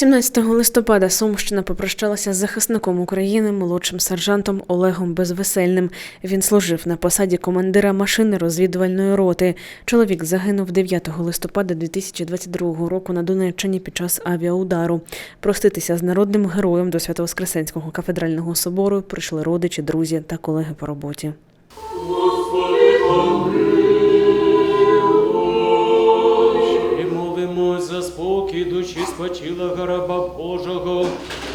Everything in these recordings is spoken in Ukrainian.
17 листопада Сумщина попрощалася з захисником України молодшим сержантом Олегом Безвесельним. Він служив на посаді командира машини розвідувальної роти. Чоловік загинув 9 листопада 2022 року на Донеччині під час авіаудару. Проститися з народним героєм до Свято-Воскресенського кафедрального собору прийшли родичі, друзі та колеги по роботі. І спочила раба Божого,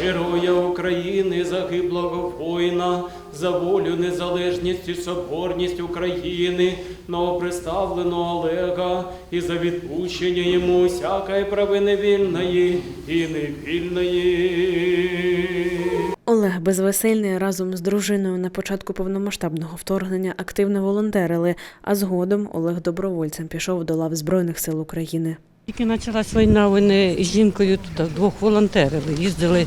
героя України, загиблого воїна, за волю, незалежність і соборність України, новоприставленого Олега, і за відпущення йому всякої провини вільної і невільної. Олег Безвесельний разом з дружиною на початку повномасштабного вторгнення активно волонтерили, а згодом Олег добровольцем пішов до лав Збройних сил України. Тільки почалась війна, вони з жінкою тут двох волонтерили, їздили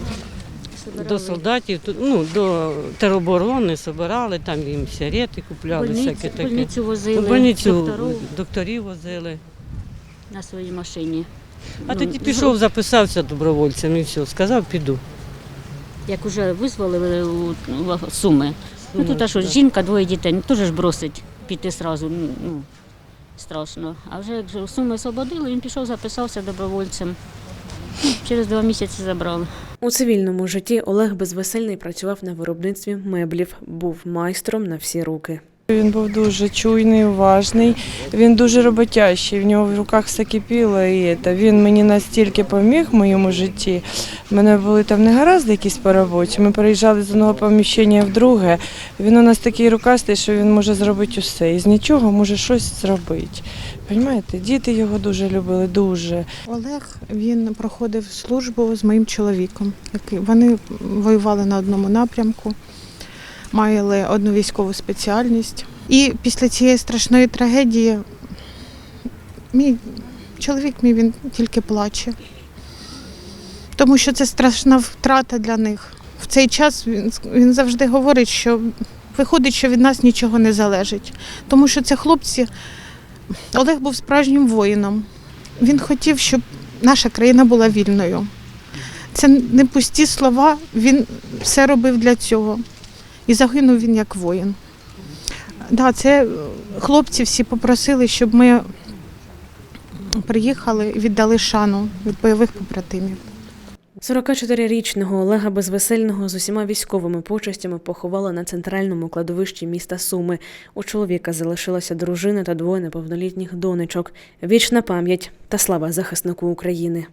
до солдатів, тут, ну, до тероборони, збирали, там їм сигарети купляли, всяке таке. больницю возили, У больницю докторів докторів возили. на своїй машині. А Ну, тоді пішов, записався добровольцем і все, сказав, піду. Як вже визволили у, у Суми. Ну тут а що, жінка, двоє дітей, ну, теж ж бросить піти одразу, ну, страшно. А вже як же Суми освободили, він пішов, записався добровольцем. Ну, Через два місяці забрали. У цивільному житті Олег Безвесельний працював на виробництві меблів, був майстром на всі руки. Він був дуже чуйний, уважний. Він дуже роботящий. В нього в руках все кипіло. І він мені настільки поміг в моєму житті. У мене були там негаразди якісь по роботі. Ми переїжджали з одного поміщення в друге. Він у нас такий рукастий, що він може зробити усе. І з нічого може щось зробити. Понімаєте? Діти його дуже любили, дуже. Олег він проходив службу з моїм чоловіком. Вони воювали на одному напрямку, мали одну військову спеціальність. І після цієї страшної трагедії мій чоловік мій він тільки плаче, тому що це страшна втрата для них. В цей час він, він завжди говорить, що виходить, що від нас нічого не залежить, тому що це хлопці. Олег був справжнім воїном. Він хотів, щоб наша країна була вільною. Це не пусті слова, він все робив для цього. І загинув він як воїн. Да, це е, хлопці всі попросили, щоб ми приїхали і віддали шану від бойових побратимів. 44-річного Олега Безвесельного з усіма військовими почестями поховали на центральному кладовищі міста Суми. У чоловіка залишилася дружина та двоє неповнолітніх донечок. Вічна пам'ять та слава захиснику України.